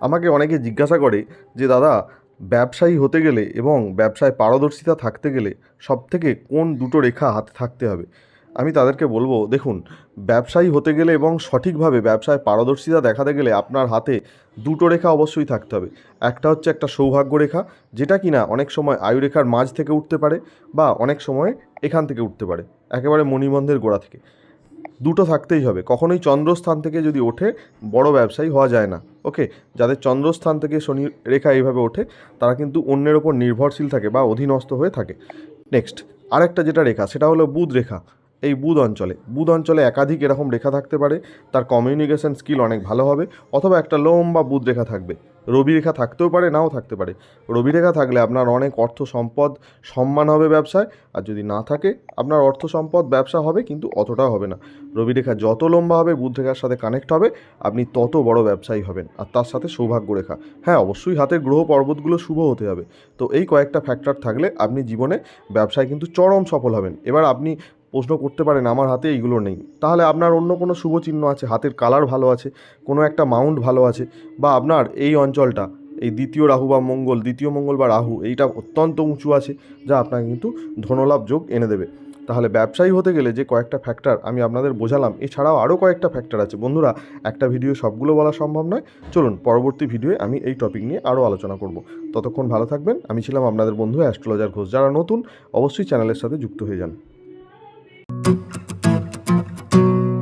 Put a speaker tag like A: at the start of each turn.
A: আমাকে অনেকে জিজ্ঞাসা করে যে, দাদা, ব্যবসায়ী হতে গেলে এবং ব্যবসায় পারদর্শিতা থাকতে গেলে সবথেকে কোন দুটো রেখা হাতে থাকতে হবে? আমি তাদেরকে বলব, দেখুন, ব্যবসায়ী হতে গেলে এবং সঠিকভাবে ব্যবসায় পারদর্শিতা দেখাতে গেলে আপনার হাতে দুটো রেখা অবশ্যই থাকতে হবে। একটা হচ্ছে একটা সৌভাগ্য রেখা, যেটা কিনা অনেক সময় আয়ুরেখার মাঝ থেকে উঠতে পারে বা অনেক সময় এখান থেকে উঠতে পারে, একেবারে মণিবন্ধের গোড়া থেকে। দুটো থাকতেই হবে, কখনোই চন্দ্রস্থান থেকে যদি ওঠে, বড় ব্যবসায়ী হওয়া যায় না। ওকে যাদের চন্দ্রস্থান থেকে শনি রেখা এইভাবে ওঠে, তারা কিন্তু অন্যের ওপর নির্ভরশীল থাকে বা অধীনস্থ হয়ে থাকে। নেক্সট আরেকটা যেটা রেখা, সেটা হলো বুধ রেখা। এই বুধ অঞ্চলে বুধ অঞ্চলে একাধিক এরকম রেখা থাকতে পারে। তার কমিউনিকেশন স্কিল অনেক ভালো হবে, অথবা একটা লম্বা বুধ রেখা থাকবে। রবি রেখা থাকতেও পারে, নাও থাকতে পারে। রবি রেখা থাকলে আপনার অনেক অর্থ সম্পদ, সম্মান হবে ব্যবসায়, আর যদি না থাকে, আপনার অর্থ সম্পদ ব্যবসা হবে, কিন্তু অতটাও হবে না। রবি রেখা যত লম্বা হবে, বুধ রেখার সাথে কানেক্ট হবে, আপনি তত বড় ব্যবসায়ী হবেন, আর তার সাথে সৌভাগ্য রেখা। হ্যাঁ অবশ্যই হাতের গ্রহ পর্বতগুলো শুভ হতে হবে। তো এই কয়েকটা ফ্যাক্টর থাকলে আপনি জীবনে ব্যবসায় কিন্তু চরম সফল হবেন। এবার আপনি প্রশ্ন করতে পারেন, আমার হাতে এইগুলো নেই। তাহলে আপনার অন্য কোনো শুভ চিহ্ন আছে? হাতের কালার ভালো আছে, কোনো একটা মাউন্ট ভালো আছে, বা আপনার এই অঞ্চলটা, এই দ্বিতীয় রাহু বা মঙ্গল, দ্বিতীয় মঙ্গল বা রাহু, এইটা অত্যন্ত উঁচু আছে, যা আপনাকে কিন্তু ধনলাভ যোগ এনে দেবে। তাহলে ব্যবসায়ী হতে গেলে যে কয়েকটা ফ্যাক্টর আমি আপনাদের বোঝালাম, এছাড়াও আরও কয়েকটা ফ্যাক্টর আছে। বন্ধুরা, একটা ভিডিও সবগুলো বলা সম্ভব নয়। চলুন, পরবর্তী ভিডিওয়ে আমি এই টপিক নিয়ে আরও আলোচনা করব। ততক্ষণ ভালো থাকবেন। আমি ছিলাম আপনাদের বন্ধু অ্যাস্ট্রোলজার ঘোষ। যারা নতুন, অবশ্যই চ্যানেলের সাথে যুক্ত হয়ে যান।